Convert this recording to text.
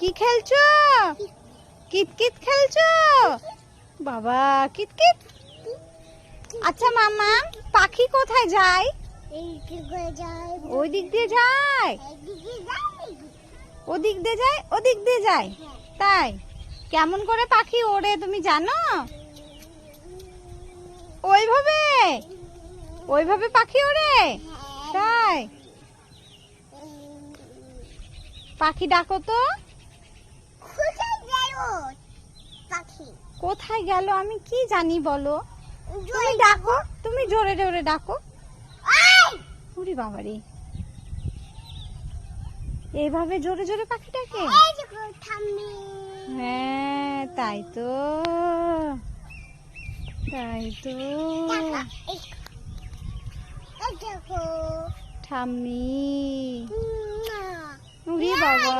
কি খেলছো? কিতকিত খেলছো? বাবা, কিতকিত। আচ্ছা মামা, পাখি কোথায় যায়? ওই দিক দিয়ে যায়। ওদিক দিয়ে যায়, ওদিক দিয়ে যায়। তাই, কেমন করে পাখি ওড়ে তুমি জানো? ওইভাবে ওইভাবে পাখি ওড়ে? তাই। পাখি ডাকো তো কোথায় গেল পাখি কোথায় গেল? আমি কি জানি বলো? তুমি ডাকো। তুমি জোরে জোরে ডাকো। উরি বাবারে। এইভাবে জোরে জোরে পাখি ডাকে হ্যাঁ তাই তো। তাই তো। ঠাম্মি। উরি বাবা।